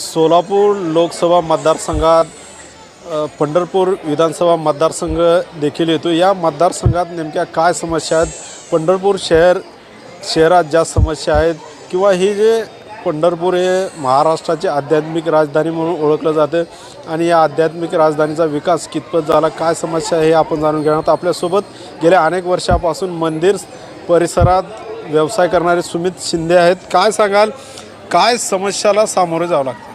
सोलापूर लोकसभा मतदारसंघात पंढरपूर विधानसभा मतदारसंघ देखील येतो या मतदारसंघात नेमक्या काय समस्या आहेत? पंढरपूर शहर शहरात ज्या समस्या आहेत किंवा ही जे पंढरपूर हे महाराष्ट्राची आध्यात्मिक राजधानी म्हणून ओळखलं जातं आणि या आध्यात्मिक राजधानीचा विकास कितपत झाला काय समस्या आहे हे आपण जाणून घेणार आहोत. आपल्यासोबत गेल्या अनेक वर्षापासून मंदिर परिसरात व्यवसाय करणारे सुमित शिंदे आहेत. काय सांगाल? काय समस्याला सामोरे जावं लागतं?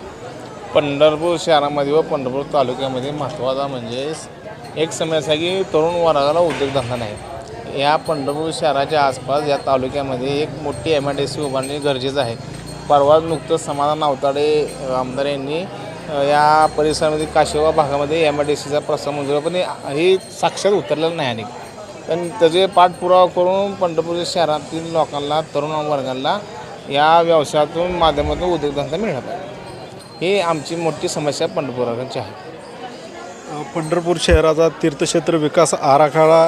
पंढरपूर शहरामध्ये व पंढरपूर तालुक्यामध्ये महत्त्वाचा म्हणजे एक समस्या की तरुण वर्गाला उद्योगधंदा नाही. या पंढरपूर शहराच्या आसपास या तालुक्यामध्ये एक मोठी एम आय डी सी उभारणे गरजेचं आहे. परवा नुकतंच समाधान नावताडे आमदार यांनी या परिसरामध्ये काशेवा भागामध्ये एम आय डी सीचा प्रस्ताव मंजूर पण हे- साक्षात उतरलेलं नाही आणि. पण त्याचे पाठपुरावा करून पंढरपूर शहरातील लोकांना तरुण वर्गाला या व्यवसायातून माध्यमातून उद्योगधंदा मिळणार पाहिजे ही आमची मोठी समस्या पंढरपुराची आहे. पंढरपूर शहराचा तीर्थक्षेत्र विकास आराखडा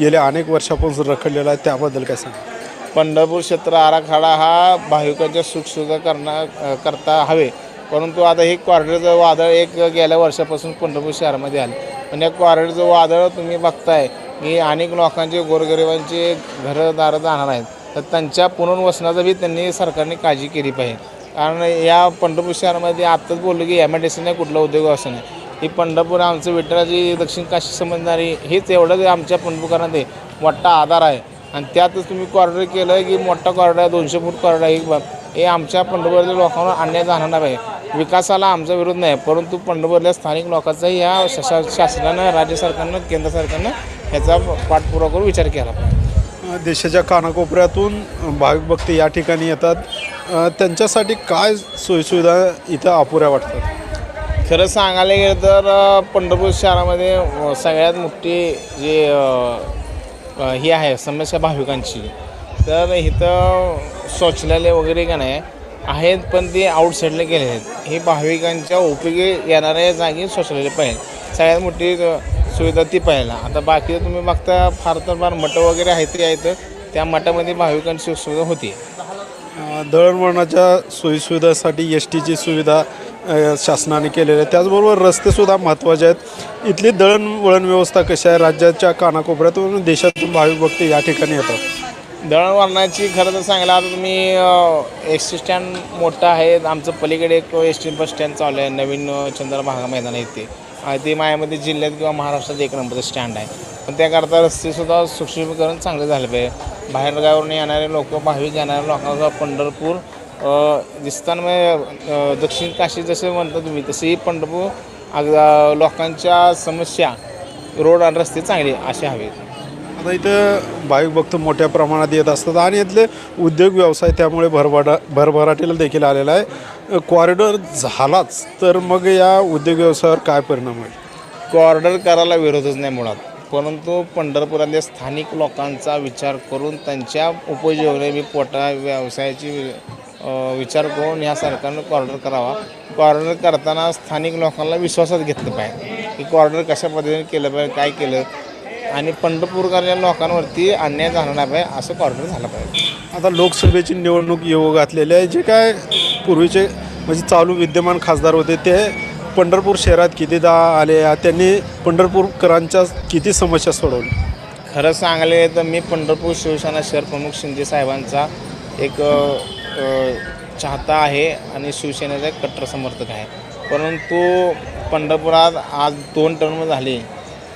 गेल्या अनेक वर्षापासून रखडलेला आहे त्याबद्दल काय सांगा पंढरपूर क्षेत्र आराखडा हा भाविकांच्या सुखसुविधा करण्या करता हवे. परंतु आता हे क्वार्टरचं वादळ एक गेल्या वर्षापासून पंढरपूर शहरामध्ये आलं. पण या क्वार्टरचं वादळ तुम्ही बघताय की अनेक लोकांचे गोरगरिबांचे घरं दारं जाणार आहेत. तर त्यांच्या पुनर्वसनाचं बी त्यांनी सरकारने काळजी केली पाहिजे. कारण या पंढरपूर शहरामध्ये आत्ताच बोललो की एम आय डी सीने कुठला उद्योग असं नाही. ही पंढरपूर आमचं विठ्ठलाची दक्षिण काशी समजणारी हेच एवढंच आमच्या पंढरपूरकरांमध्ये मोठा आधार आहे. आणि त्यातच तुम्ही कॉरिडॉर केलं की मोठा कॉरिडॉर आहे दोनशे फूट कॉरिडॉर आहे हे आमच्या पंढरपूरच्या लोकांवर आणण्यात जाणार आहे. पाहिजे विकासाला आमचा विरोध नाही परंतु पंढरपूरल्या स्थानिक लोकांचाही या शा शासनानं राज्य सरकारनं केंद्र सरकारनं ह्याचा पाठपुरावा करून विचार केला पाहिजे. देशाच्या कानाकोपऱ्यातून भाविकभक्त या ठिकाणी येतात. त्यांच्यासाठी काय सोयीसुविधा इथं अपुऱ्या वाटतात? खरं सांगायला गेलं तर पंढरपूर शहरामध्ये सगळ्यात मोठी जे ही आहे समस्या भाविकांची. तर इथं शौचालय वगैरे का नाही आहेत पण ते आउटसाईडला गेले आहेत. हे भाविकांच्या उपयोगी येणाऱ्या जागी शौचालय पाहिजे. सगळ्यात मोठी सुविधा ती पाहिजे आता बाकी तुम्ही बघता फार तर फार मठं वगैरे आहेत ते आहेत. त्या मठामध्ये भाविकांची सुविधा होती. दळणवळणाच्या सोयीसुविधासाठी एस टीची सुविधा शासनाने केलेली आहे. त्याचबरोबर रस्तेसुद्धा महत्त्वाचे आहेत. इथली दळणवळण व्यवस्था कशी आहे? राज्याच्या कानाकोपऱ्यातून देशातून भाविक भक्त या ठिकाणी येतात दळणवळणाची खरं तर सांगायला आता तुम्ही एस टी स्टँड मोठं आहे. आमचं पलीकडे एक एस टी बस स्टँड चालू आहे. नवीन अ, चंद्र भागा मैदान आहे ते आणि ते मायामध्ये जिल्ह्यात किंवा महाराष्ट्रात एक नंबरचं स्टँड आहे. पण त्याकरता रस्तेसुद्धा सुक्षमीकरण चांगलं झालं पाहिजे. बाहेरगावावरून येणारे लोक भाविक येणाऱ्या लोकांचा पंढरपूर अ, म्हणजे, दक्षिण काशी जसे म्हणता तुम्ही तसेही पंढरपूर अगदा लोकांच्या समस्या रोड आणि रस्ते चांगले असे हवेत. आता इथं भाविक भक्त मोठ्या प्रमाणात येत असतात आणि इथले उद्योग व्यवसाय त्यामुळे भरभरा भरभराटीला देखील आलेला आहे. कॉरिडॉर झालाच तर मग या उद्योग व्यवसायावर काय परिणाम होईल? कॉर्डर करायला विरोधच नाही मुळात. परंतु पंढरपुरातल्या स्थानिक लोकांचा विचार करून त्यांच्या उपजीवने मी पोटा व्यवसायाची विचार करून या सरकारनं कॉर्डर करावा. कॉर्डर करताना स्थानिक लोकांना विश्वासात घेतलं पाहिजे की कॉर्डर कशा पद्धतीने केलं पाहिजे काय केलं. आणि पंढरपूरकरच्या लोकांवरती अन्याय झाला नाही पाहिजे असं कॉर्डर झालं पाहिजे. आता लोकसभेची निवडणूक येऊ घातलेली आहे जे काय पूर्वीचे म्हणजे चालू विद्यमान खासदार होते ते पंढरपूर शहरात कितीदा आले त्यांनी पंढरपूरकरांच्या किती समस्या सोडवल्या? खरं सांगले तर मी पंढरपूर शिवसेना शहर प्रमुख शिंदे साहेबांचा एक चाहता आहे आणि शिवसेनेचा एक कट्टर समर्थक आहे. परंतु पंढरपुरात आज दोन टर्म झाले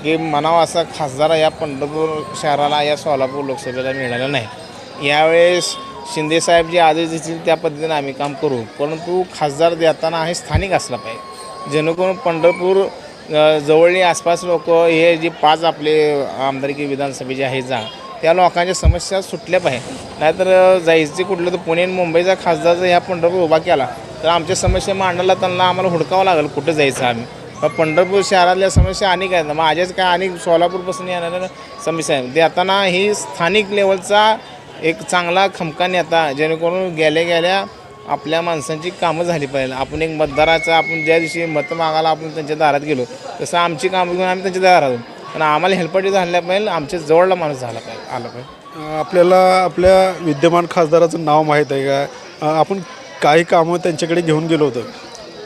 की म्हणावं असा खासदार या पंढरपूर शहराला या सोलापूर लोकसभेला मिळाला नाही. यावेळेस शिंदेसाहेब जे आदेश देतील त्या पद्धतीने आम्ही काम करू. परंतु खासदार देताना हे स्थानिक असला पाहिजे. जेणेकरून पंढरपूर जवळली आसपास लोक हे जे पाच आपले आमदारकी विधानसभेचे आहेत जा त्या लोकांच्या समस्या सुटल्या पाहिजे. नाहीतर जायचे कुठलं तर पुणे आणि मुंबईचा खासदार जर ह्या पंढरपूर उभा केला तर आमच्या समस्या मांडायला त्यांना आम्हाला हुडकावं लागेल कुठं जायचं आम्ही. पंढरपूर शहरातल्या समस्या अनेक आहेत. माझ्याच काय अनेक सोलापूरपासून येणाऱ्या समस्या आहेत. देताना ही स्थानिक लेवलचा एक चांगला खमका नेता जेणेकरून गेल्या गेल्या आपल्या माणसांची कामं झाली पाहिजे. आपण एक मतदाराचा आपण ज्या दिवशी मतं मागायला आपण त्यांच्या दारात गेलो तसं आमची कामं घेऊन आम्ही त्यांच्या दारात आलो. पण आम्हाला हेल्पटी झाल्या पाहिजे आमच्या जवळला माणूस झाला पाहिजे आला पाहिजे. आपल्याला आपल्या विद्यमान खासदाराचं नाव माहीत आहे का? आपण काही कामं त्यांच्याकडे घेऊन गेलो होतो.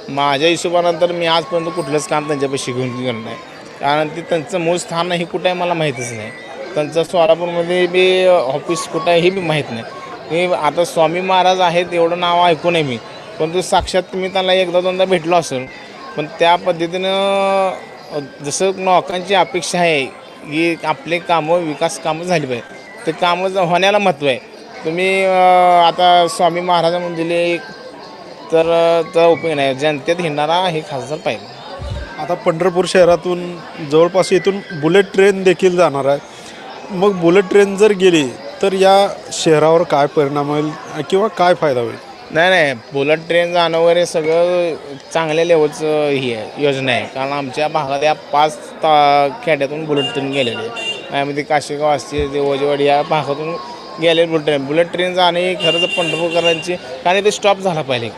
माझ्या हिशोबानं तर मी आजपर्यंत कुठलंच काम त्यांच्यापाशी घेऊन गेलो नाही. कारण ते त्यांचं मूळ स्थान हे कुठं आहे मला माहीतच नाही. त्यांचं सोलापूरमध्ये बी ऑफिस कुठं आहे हे बी माहीत नाही. हे आता स्वामी महाराज आहेत एवढं नाव ऐकून आहे मी. पण तो साक्षात मी त्यांना एकदा दोनदा भेटलो असेल. पण त्या पद्धतीनं जसं लोकांची अपेक्षा आहे की आपले कामं विकास कामं झाली पाहिजे. ते कामं होण्याला महत्त्व आहे. तुम्ही आता स्वामी महाराजांना दिले तर अ, त्याचा उपयोग नाही. जनतेत हिंडणारा हे खासदार पाहिजे. आता पंढरपूर शहरातून जवळपास इथून बुलेट ट्रेन देखील जाणार आहे. मग बुलेट ट्रेन जर गेली तर या शहरावर काय परिणाम होईल किंवा काय फायदा होईल? नाही नाही. बुलेट ट्रेन जाणं वगैरे सगळं चांगल्या लेवलचं ही आहे योजना आहे. कारण आमच्या भागात या पाच ता खेड्यातून बुलेट ट्रेन गेलेली आहे त्यामध्ये काशीगाव असतील देवजवाडी या भागातून गेले बुलेट ट्रेन बुलेट ट्रेन जाणं ही खरंच पंढरपूरकरांची कारण ते स्टॉप झाला पाहिजे.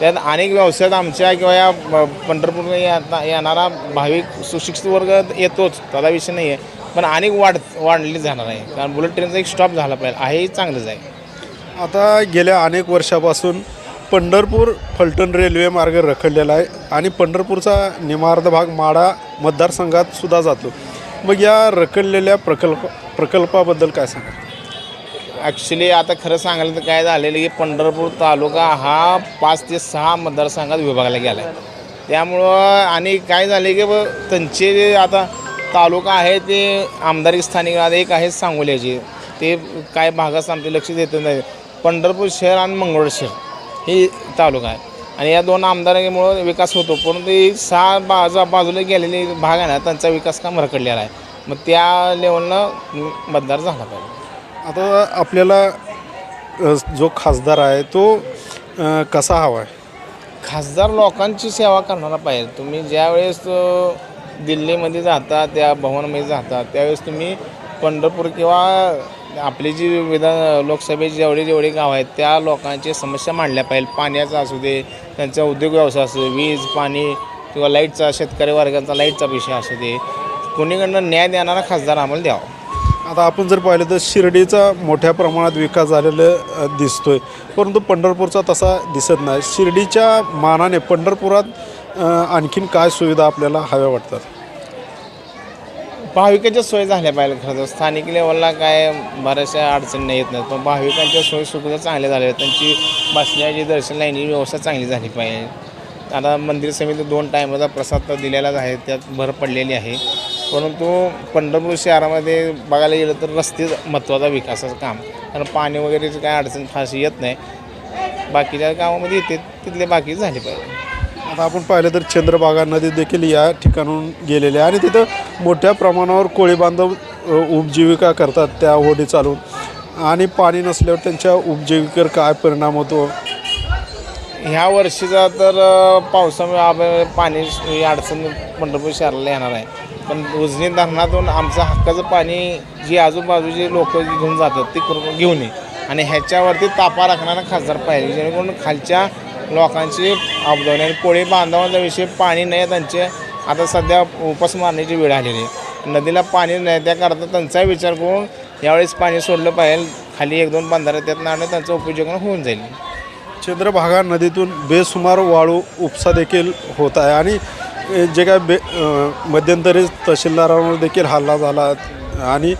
त्यात अनेक व्यवसायात आमच्या किंवा या पंढरपूर येणारा भाविक सुशिक्षित वर्ग येतोच. त्याला विषय नाही आहे पण अनेक वाढ वाढलेली जाणार आहे. कारण बुलेट ट्रेनचा एक स्टॉप झाला पाहिजे. आहे चांगलंच आहे. आता गेल्या अनेक वर्षापासून पंढरपूर फलटण रेल्वे मार्ग रखडलेला आहे आणि पंढरपूरचा निमार्ध भाग माडा मतदारसंघात सुद्धा जातो. मग या रखडलेल्या प्रकल्प प्रकल्पाबद्दल काय सांगा ॲक्च्युली आता खरं सांगायला तर काय झालेलं की पंढरपूर तालुका हा पाच ते सहा मतदारसंघात विभागला गेला आहे त्यामुळं आणि काय झाले की ब त्यांचे आता तालुका आहे ते आमदारी स्थानिक आता एक आहे सांगोल्याचे. ते काय भागात आमचे लक्ष देत नाही. पंढरपूर शहर आणि मंगळूर शहर हे तालुका आहे. आणि या दोन आमदारांमुळं विकास होतो परंतु हे सहा बाजू बाजूला गेलेले भाग आहे ना त्यांचा विकास काम रखडलेला आहे. मग त्या लेवलनं मतदार झाला पाहिजे. आता आपल्याला जो खासदार आहे तो कसा हवा आहे? खासदार लोकांची सेवा करणारा पाहिजे. तुम्ही ज्यावेळेस दिल्लीमध्ये जाता त्या भवनमध्ये जाता. त्यावेळेस तुम्ही पंढरपूर किंवा आपली जी विधान लोकसभेची जेवढे जेवढे गाव आहेत त्या लोकांची समस्या मांडल्या पाहिजे. पाण्याचा असू दे त्यांचा उद्योग व्यवसाय असू दे वीज पाणी किंवा लाईटचा शेतकरी वर्गाचा लाईटचा विषय असू दे. कोणीकडनं न्याय देणारा खासदार आम्हाला द्यावा. आता आपण जर पाहिलं तर शिर्डीचा मोठ्या प्रमाणात विकास झालेला दिसतोय. परंतु पंढरपूरचा तसा दिसत नाही. शिर्डीच्या मानाने पंढरपुरात आणखीन काय सुविधा आपल्याला हव्या वाटतात? भाविकांच्या सोयी झाल्या पाहिजे खरं तर. स्थानिक लेवलला काय बऱ्याचशा अडचणी येत नाहीत पण भाविकांच्या सोयी सुविधा चांगल्या झाल्या आहेत. त्यांची बसण्याची दर्शन लाईनची व्यवस्था चांगली झाली पाहिजे. आता मंदिर समिती दोन टायमाचा प्रसाद तर दिलेलाच आहे त्यात भर पडलेली आहे. परंतु पंढरपूर शहरामध्ये बघायला गेलं तर रस्ते महत्त्वाचा विकासाचं काम. कारण पाणी वगैरेची काय अडचण फारशी येत नाही. बाकीच्या गावामध्ये येते तिथले बाकी झाले पाहिजे. आता आपण पाहिलं तर चंद्रभागा नदी देखील या ठिकाणून गेलेली आहे. आणि तिथं मोठ्या प्रमाणावर कोळी बांधव उपजीविका करतात त्या होडी चालून. आणि पाणी नसल्यावर त्यांच्या उपजीविकेवर काय परिणाम होतो? ह्या वर्षीचा तर पावसामुळे आप- पाणी ही अडचण पंढरपूर शहराला येणार आहे. पण उजनी धरणातून आमचं हक्काचं पाणी जी आजूबाजूचे लोक घेऊन जातात ते करून घेऊन ये. आणि ह्याच्यावरती तापा राखणारा खासदार पाहिजे जेणेकरून खालच्या लोकांची अवधान आणि कोळी बांधवांच्या विषयी पाणी नाही त्यांचे. आता सध्या उपास मारण्याची वेळ आलेली आहे. नदीला पाणी नाही त्याकरता त्यांचाही विचार करून यावेळेस पाणी सोडलं पाहिजे. खाली एक दोन बंधारे त्यातनं आणि त्यांचं उपयोग होऊन जाईल. चंद्रभागा नदीतून बेसुमार वाळू उपसा देखील होत आहे आणि जे काय बे मध्यंतरी तहसीलदारांवर देखील हल्ला झाला आणि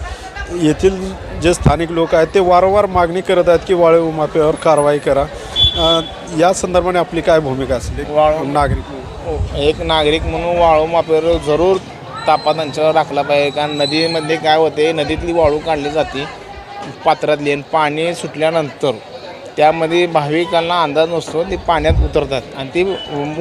येथील जे स्थानिक लोक आहेत ते वारंवार मागणी करत आहेत की वाळू माफीवर कारवाई करा. या संदर्भाने आपली काय भूमिका असली? वाळू- नागरिक एक नागरिक म्हणून वाळू मापेवर जरूर तापा त्यांच्यावर राखला पाहिजे. कारण नदीमध्ये काय होते नदीतली वाळू काढली जाते पात्रातली आणि पाणी सुटल्यानंतर त्यामध्ये भाविकांना अंदाज नसतो ते पाण्यात उतरतात आणि ते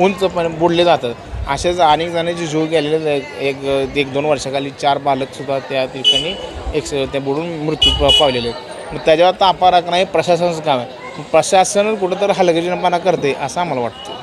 उंच पण बुडले जातात. असेच अनेक जणांचे जीव गेलेले आहेत. एक एक दोन वर्षाखाली चार बालकसुद्धा त्या ठिकाणी एक त्या बुडून मृत्यू पावलेले आहेत. मग त्याच्यावर तापा राखणं हे प्रशासनाचं काम आहे. प्रशासन कुठंतरी हलगर्जीपणा करते असं आम्हाला वाटतं.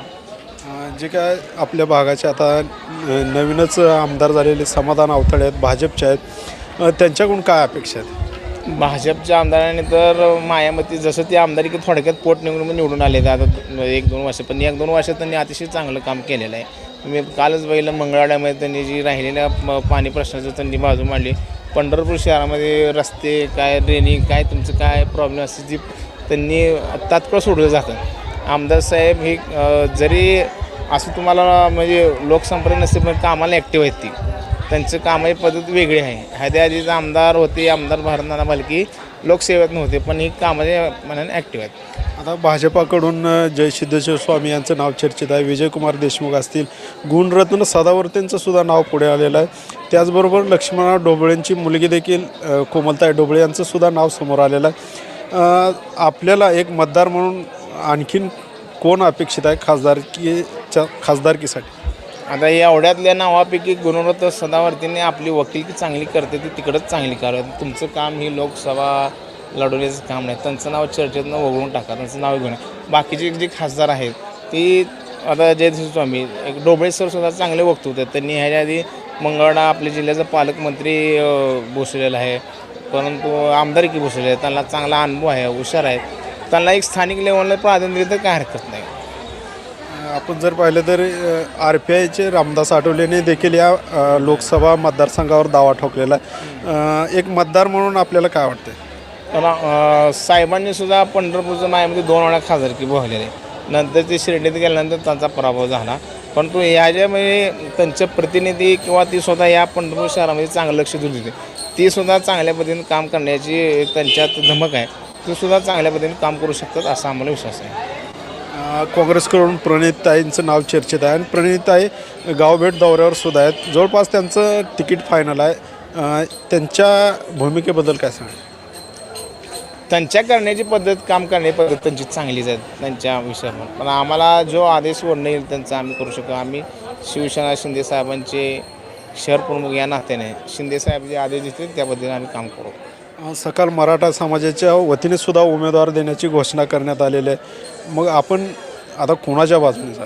जे काय आपल्या भागाचे आता नवीनच आमदार झालेले समाधान अवथळे आहेत भाजपचे आहेत. त्यांच्याकडून काय अपेक्षा आहेत? भाजपच्या आमदारांनी तर मायामती जसं ते आमदारी की थोडक्यात पोट निवडून निवडून आले आता एक दोन वर्ष पण एक दोन वर्षात त्यांनी अतिशय चांगलं काम केलेलं आहे. मी कालच बघितलं मंगळवाड्यामध्ये त्यांनी जी राहिलेल्या म- पाणी प्रश्नाचं त्यांनी बाजू मांडली. पंढरपूर शहरामध्ये रस्ते काय ड्रेनिंग काय तुमचं काय प्रॉब्लेम असते ती त्यांनी तात्काळ सोडलं जातं. आमदार साहेब हे अ, जरी असं तुम्हाला म्हणजे लोकसंपर्क नसते पण कामाला ॲक्टिव्ह आहेत ती. त्यांचं कामाची पद्धत वेगळी आहे. ह्याच्या आधीचे आमदार होते आमदार भारतनाना भालकी लोकसेवेत नव्हते पण ही कामाच्या मनाने ॲक्टिव्ह आहेत. आता भाजपाकडून जय सिद्धेश्वर स्वामी यांचं नाव चर्चेत आहे. विजयकुमार देशमुख असतील. गुणरत्न सदावर्तेंचं सुद्धा नाव पुढे आलेलं आहे. त्याचबरोबर लक्ष्मणराव ढोबळेंची मुलगी देखील कोमलताई ढोबळे यांचं सुद्धा नाव समोर आलेलं आहे. आपल्याला एक मतदार म्हणून आणखीन कोण अपेक्षित आहे खासदारकीच्या खासदारकीसाठी? आता या एवढ्यातल्या नावापैकी गुणवत्ता सदावर्तीने आपली वकिलकी चांगली करते ती तिकडंच चांगली करावी तुमचं काम ही लोकसभा लढवण्याचं काम नाही. त्यांचं नाव चर्चेतनं वगळून टाका. त्यांचं नाव घेऊन बाकीचे जे खासदार आहेत ती आता जयश्री स्वामी एक डोबळे सर सुद्धा चांगले वक्तव्य होते त्यांनी ह्याच्या आधी मंगळवाडा आपल्या जिल्ह्याचा पालकमंत्री अं, आहे. परंतु आमदारकी भूषवले आहे. त्यांना चांगला अनुभव आहे हुशार आहे. त्यांना एक स्थानिक लेवलला प्राधान्य तर काय हरकत नाही. आपण जर पाहिलं तर आर पी आयचे रामदास आठवलेने देखील या अ, लोकसभा मतदारसंघावर दावा ठोकलेला आहे. अ, एक मतदार म्हणून आपल्याला काय वाटतं पण अं, साहेबांनी सुद्धा पंढरपूरचं मायामध्ये दोन वेळा खासदारकी बघलेले नंतर ते शिर्डीत गेल्यानंतर त्यांचा पराभव झाला. परंतु ह्याच्यामध्ये म्हणजे त्यांचे प्रतिनिधी किंवा ती स्वतः या पंढरपूर शहरामध्ये चांगलं लक्ष देऊन देते. ती सुद्धा चांगल्या पद्धतीने काम करण्याची त्यांच्यात धमक आहे. ती सुद्धा चांगल्या पद्धतीने काम करू शकतात असा आम्हाला विश्वास आहे. काँग्रेसकडून प्रणितताईंचं नाव चर्चेत आहे. आणि प्रणितताई गावभेट दौऱ्यावर सुद्धा आहेत. जवळपास त्यांचं तिकीट फायनल आहे. त्यांच्या भूमिकेबद्दल काय सांगा त्यांच्या करण्याची पद्धत काम करण्याची पद्धत त्यांची चांगलीच आहे त्यांच्या विषयावर. पण आम्हाला जो आदेश वडणं येईल त्यांचा आम्ही करू शकतो. आम्ही शिवसेना शिंदे साहेबांचे शहर प्रमुख या नात्याने शिंदे साहेब जे आदेश देतील त्या पद्धतीने आम्ही काम करू. सकाळ मराठा समाजाच्या वतीने सुद्धा उमेदवार देण्याची घोषणा करण्यात आलेली आहे. मग आपण आता कोणाच्या बाजूने जाऊ?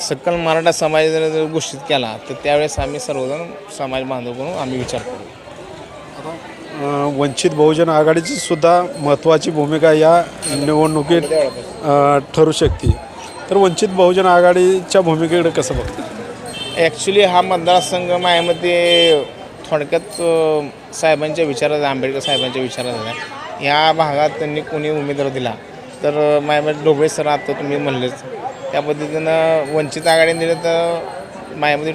सकल मराठा समाजाने जर घोषित केला तर त्यावेळेस आम्ही सर्वजण समाज बांधव म्हणून आम्ही विचार करू. अ, वंचित बहुजन आघाडीची सुद्धा महत्त्वाची भूमिका या निवडणुकीत ठरू शकते. तर वंचित बहुजन आघाडीच्या भूमिकेकडे कसं बघतं? ॲक्च्युली हा मतदारसंघ माझ्यामध्ये थोडक्यात साहेबांच्या विचारात आंबेडकर साहेबांच्या विचारात आहे या भागात त्यांनी कोणी उमेदवार दिला? तर अ, माझ्यामध्ये डोबळे सर आता तुम्ही म्हणलेच. त्या पद्धतीनं वंचित आघाडीने दिलं तर माझ्यामध्ये